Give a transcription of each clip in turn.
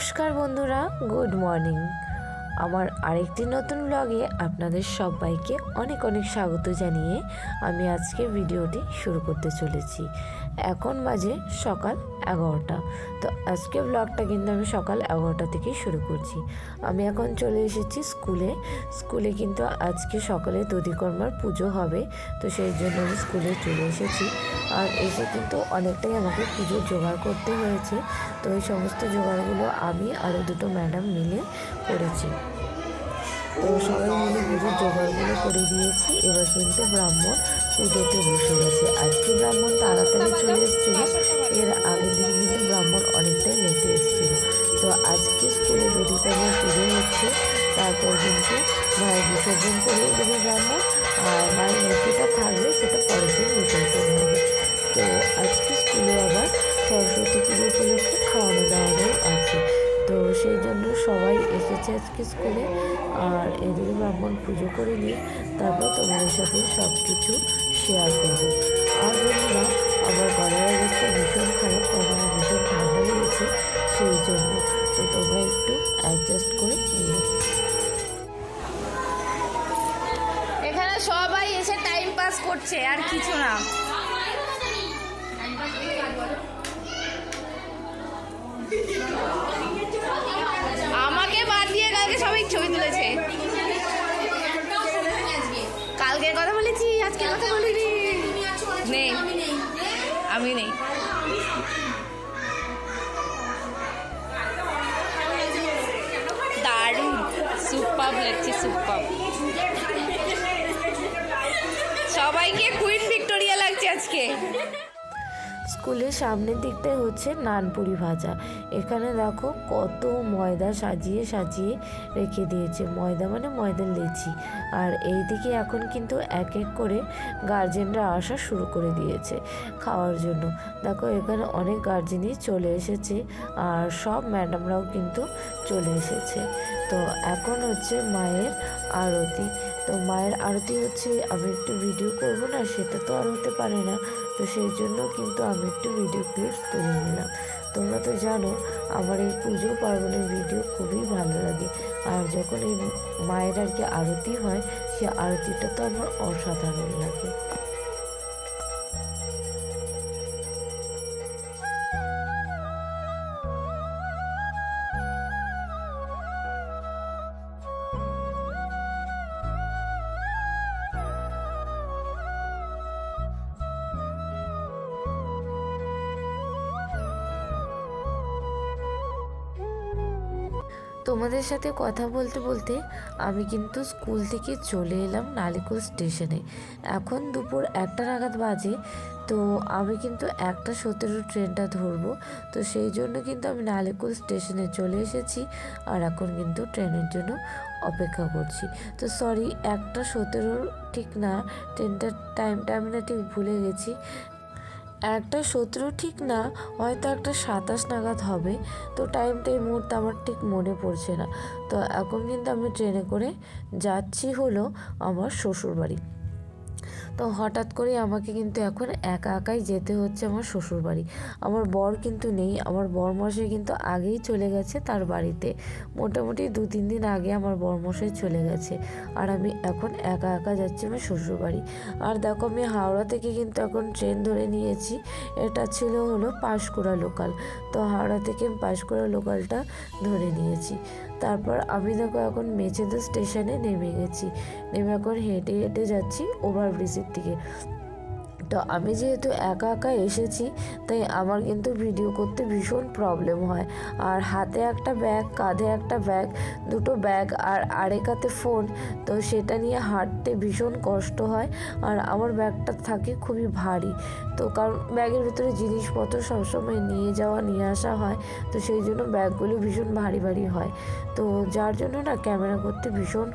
নমস্কার বন্ধুরা, good morning. আমার আরেকটি নতুন ব্লগে আপনাদের সবাইকে অনেক অনেক স্বাগত জানিয়ে আমি আজকে ভিডিওটি শুরু করতে চলেছি। এখন বাজে সকাল এগারোটা। তো আজকে ব্লগটা কিন্তু আমি সকাল এগারোটা থেকেই শুরু করছি। আমি এখন চলে এসেছি স্কুলে। স্কুলে কিন্তু আজকে সকালে দধিকর্মার পুজো হবে, তো সেই জন্য আমি স্কুলে চলে এসেছি। আর এসে কিন্তু অনেকটাই আমাকে পুজোর জোগাড় করতে হয়েছে। তো এই সমস্ত জোগাড়গুলো আমি আরও দুটো ম্যাডাম মিলে করেছি। তো সবাই মিলে পুজোর জোগাড়গুলো করে দিয়েছি। এবার কিন্তু ব্রাহ্মণ পুজোতে বসে গেছে। আজকে ব্রাহ্মণ তাড়াতাড়ি চলে এসেছিল। এর আগের দিন কিন্তু ব্রাহ্মণ অনেকটাই লেটে এসেছিল। তো আজকে স্কুলে দধিকর্মার পুজো হচ্ছে। তারপর কিন্তু মায়ের বিসর্জন করে দেবে ব্রাহ্মণ। আর মায়ের মূর্তিটা থাকবে সেটা পরের দিন বিসর্জন হবে। তো আজকে স্কুলে আবার সরস্বতী পুজো উপলক্ষে খাওয়ানো দাওয়ানো আছে। তো সেই জন্য সবাই এসেছে আজকে স্কুলে। আর এদিকে ব্রাহ্মণ পুজো করে নিয়ে তারপর তোমাদের সাথে সব কিছু শেয়ার করব। আর বন্ধুরা, আমার গলার অবস্থা ভীষণ খারাপ আমার ভীষণ ঠান্ডা লেগেছে, সেই জন্য তো তোমরা একটু অ্যাডজাস্ট করে নিও। এখানে সবাই এসে টাইম পাস করছে, আর কিছু না। কালকে সবাই ছবি তুলেছে। কালকের কথা বলেছি আজকে কথা বলিনি। নেই, আমি নেই। দারুণ সুপার লাগছে সুপার সবাইকে কুইন ভিক্টোরিয়া লাগছে আজকে। স্কুলের সামনের দিকটাই হচ্ছে নানপুরি ভাজা। এখানে দেখো কত ময়দা সাজিয়ে সাজিয়ে রেখে দিয়েছে। ময়দা মানে ময়দার লেচি। আর এইদিকে এখন কিন্তু এক এক করে গার্জেনরা আসা শুরু করে দিয়েছে খাওয়ার জন্য। দেখো এখানে অনেক গার্জেনই চলে এসেছে আর সব ম্যাডামরাও কিন্তু চলে এসেছে। তো এখন হচ্ছে মায়ের আরতি। তো মায়ের আরতি হচ্ছে, আমি একটু ভিডিও করব না, সেটা তো আর হতে পারে না। তো সেই জন্য কিন্তু আমি একটু ভিডিও ক্লিপস তুলে নিলাম। তোমরা তো জানো, আমার এই পুজো পার্বণের ভিডিও খুবই ভালো লাগে। আর যখন এই মায়ের আর কি আরতি হয়, সে আরতিটা তো আমার অসাধারণ লাগে। তোমাদের সাথে কথা বলতে বলতে আমি কিন্তু স্কুল থেকে চলে এলাম নালিকুল স্টেশনে। এখন দুপুর একটা নাগাদ বাজে, তো আমি কিন্তু একটা সতেরো ট্রেনটা ধরবো। তো সেই জন্য কিন্তু আমি নালিকুল স্টেশনে চলে এসেছি আর এখন কিন্তু ট্রেনের জন্য অপেক্ষা করছি। তো সরি একটা সতেরো ঠিক না, ট্রেনটার টাইমটা আমি না ঠিক ভুলে গেছি। একটা শত্রু ঠিক না, হয়তো একটা সাতাশ নাগাদ হবে। তো টাইমটা এই মুহূর্তে আমার ঠিক মনে পড়ছে না। তো এখন কিন্তু আমি ট্রেনে করে যাচ্ছি হলো আমার শ্বশুরবাড়ি। তো হঠাৎ করে আমাকে কিন্তু এখন একা একাই যেতে হচ্ছে আমার শ্বশুরবাড়ি। আমার বর কিন্তু নেই, আমার বরমশাই কিন্তু আগেই চলে গেছে তার বাড়িতে। মোটামুটি দু, তিন দিন আগে আমার বরমশাই চলে গেছে আর আমি এখন একা একা যাচ্ছি আমার শ্বশুরবাড়ি। আর দেখো আমি হাওড়া থেকে কিন্তু এখন ট্রেন ধরে নিয়েছি, এটা ছিল হলো পাঁশকুড়া লোকাল তো হাওড়া থেকে পাঁশকুড়া লোকালটা ধরে নিয়েছি। তারপর আমি দেখো এখন মেচেদা স্টেশনে নেমে গেছি। নেমে এখন হেঁটে হেঁটে যাচ্ছি ওভারব্রিজের দিকে। তো আমি যেহেতু একা একা এসেছি, তাই আমার কিন্তু ভিডিও করতে ভীষণ প্রবলেম হয়। আর হাতে একটা ব্যাগ কাঁধে একটা ব্যাগ দুটো ব্যাগ আর আরেক হাতে ফোন তো সেটা নিয়ে হাঁটতে ভীষণ কষ্ট হয়। আর আমার ব্যাগটা থাকে খুবই ভারী। তো কারণ ব্যাগের ভিতরে জিনিসপত্র সবসময় নিয়ে যাওয়া, নিয়ে আসা হয়, তো সেই জন্য ব্যাগগুলো ভীষণ ভারী ভারী হয়। তো যার জন্য না ক্যামেরা করতে ভীষণ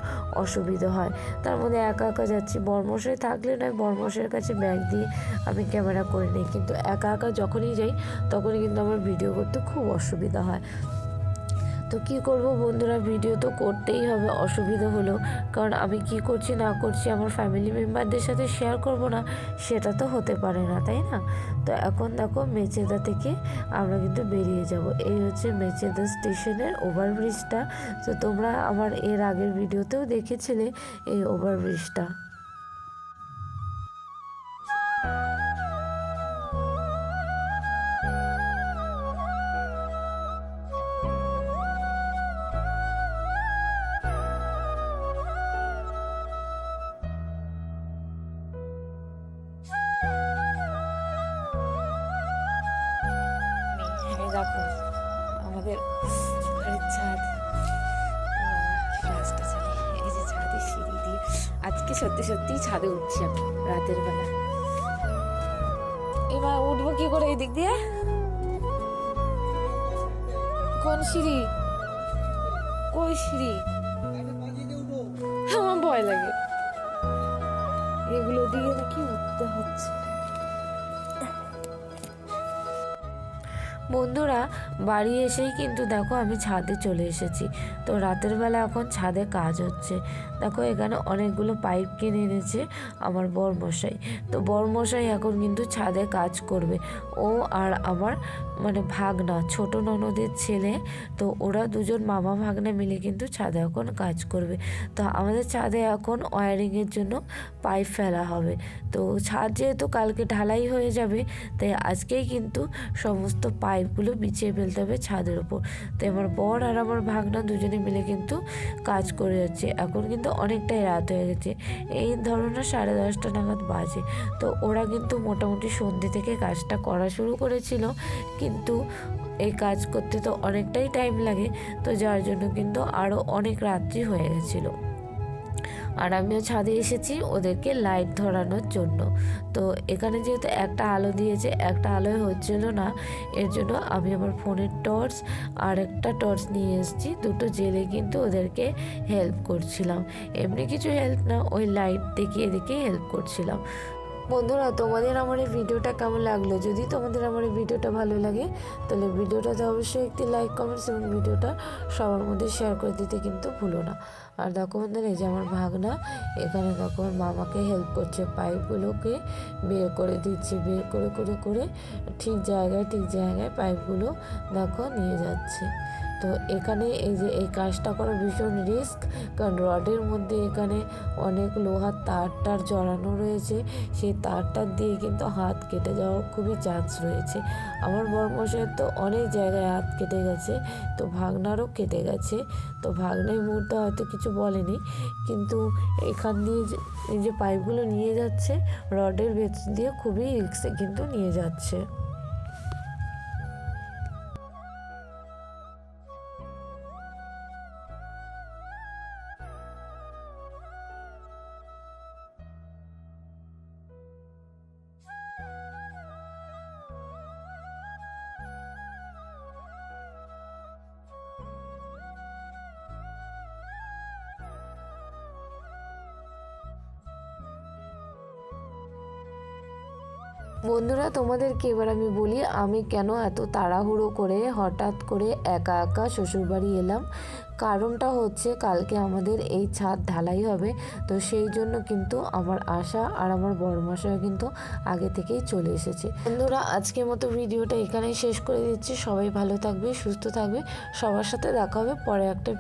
অসুবিধা হয়। তার মধ্যে একা একা যাচ্ছি। বর্মশাই থাকলে নয়, বর্মশাইয়ের কাছে ব্যাগ দিয়ে আমি ক্যামেরা করে নিই। কিন্তু একা একা যখনই যাই, তখনই কিন্তু আমার ভিডিও করতে খুব অসুবিধা হয়। তো কি করব বন্ধুরা, ভিডিও তো করতেই হবে, অসুবিধা হলো কারণ আমি কি করছি, না করছি আমার ফ্যামিলি মেম্বারদের সাথে শেয়ার করব না, সেটা তো হতে পারে না, তাই না? তো এখন দেখো মেচেদা থেকে আমরা কিন্তু বেরিয়ে যাব। এই হচ্ছে মেচেদা স্টেশনের ওভারব্রিজটা তো তোমরা আমার এর আগের ভিডিওতেও দেখেছিলে এই ওভারব্রিজটা আমাদের ছাদ। এই যে ছাদে সিঁড়ি দিয়ে। আজকে সত্যি সত্যিই ছাদে উঠছি রাতের বেলা। এবার উঠবো কি করে এই দিক দিয়ে? কোন সিঁড়ি? কই সিঁড়ি? আমার ভয় লাগে। এগুলো দিয়ে নাকি উঠতে হচ্ছে। বন্ধুরা, বাড়ি এসেই কিন্তু দেখো আমি ছাদে চলে এসেছি। তো রাতের বেলা এখন ছাদে কাজ হচ্ছে। দেখো এখানে অনেকগুলো পাইপ কিনে এনেছে আমার বর মশাই তো বর মশাই এখন কিন্তু ছাদে কাজ করবে। ও আর আমার মানে ভাগনা, ছোট ননদের ছেলে। তো ওরা দুজন মামা ভাগনা মিলে কিন্তু ছাদে এখন কাজ করবে। তো আমাদের ছাদে এখন ওয়ারিংয়ের জন্য পাইপ ফেলা হবে। তো ছাদ যেহেতু কালকে ঢালাই হয়ে যাবে, তাই আজকেই কিন্তু সমস্ত পাইপগুলো বিছিয়ে ফেলতে হবে ছাদের উপর তাই আমার বর আর আমার ভাগনা দুজনে মিলে কিন্তু কাজ করে যাচ্ছে। এখন কিন্তু অনেকটাই রাত হয়ে গেছে। এই ধরনের সাড়ে দশটা নাগাদ বাজে। তো ওরা কিন্তু মোটামুটি সন্ধ্যে থেকে কাজটা করা শুরু করেছিল। কিন্তু এই কাজ করতে তো অনেকটাই টাইম লাগে, তো যার জন্য কিন্তু আরও অনেক রাত্রি হয়ে গেছিল। আর আমিও ছাদে এসেছি ওদেরকে লাইট ধরানোর জন্য। তো এখানে যেহেতু একটা আলো দিয়েছে, একটা আলোয় হচ্ছিল না, এর জন্য আমি আমার ফোনের টর্চ আর একটা টর্চ নিয়ে এসেছি। দুটো জেলে কিন্তু ওদেরকে হেল্প করছিলাম। এমনি কিছু হেল্প না, ওই লাইট দেখিয়ে দেখিয়ে হেল্প করছিলাম। বন্ধুরা, তোমাদের আমার এই ভিডিওটা কেমন লাগল? যদি তোমাদের আমার এই ভিডিওটা ভালো লাগে, তাহলে ভিডিওটাতে অবশ্যই একটি লাইক কমেন্টস এবং ভিডিওটা সবার মধ্যে শেয়ার করে দিতে কিন্তু ভুলো না। আর দেখো বন্ধুরা, এই যে আমার ভাগনা, এখানে দেখো মামাকে হেল্প করছে। পাইপগুলোকে বের করে দিচ্ছে, বের করে করে করে ঠিক জায়গায় ঠিক জায়গায় পাইপগুলো দেখো নিয়ে যাচ্ছে। তো এখানে এই যে এই কাজটা করা ভীষণ রিস্ক, কারণ রডের মধ্যে এখানে অনেক লোহার তার টার জড়ানো রয়েছে। সেই তারটার দিয়ে কিন্তু হাত কেটে যাওয়ার খুবই চান্স রয়েছে। আমার বড়মশাইয়ের তো অনেক জায়গায় হাত কেটে গেছে, তো ভাগনারও কেটে গেছে। তো ভাগনা এই মুহূর্তে হয়তো কিছু বলেনি, কিন্তু এখান দিয়ে যে পাইপগুলো নিয়ে যাচ্ছে, রডের ভেতর দিয়ে খুবই রিক্সে কিন্তু নিয়ে যাচ্ছে। বন্ধুরা, তোমাদেরকে এবার আমি বলি, আমি কেন এত তাড়াহুড়ো করে হঠাৎ করে একা একা শ্বশুরবাড়ি এলাম? কারণটা হচ্ছে কালকে আমাদের এই ছাদ ঢালাই হবে, তো সেই জন্য কিন্তু আমার আশা আর আমার বড়মাসাও কিন্তু আগে থেকেই চলে এসেছে। বন্ধুরা, আজকের মতো ভিডিওটা এখানেই শেষ করে দিচ্ছি। সবাই ভালো থাকবে, সুস্থ থাকবে। সবার সাথে দেখা হবে পরে একটা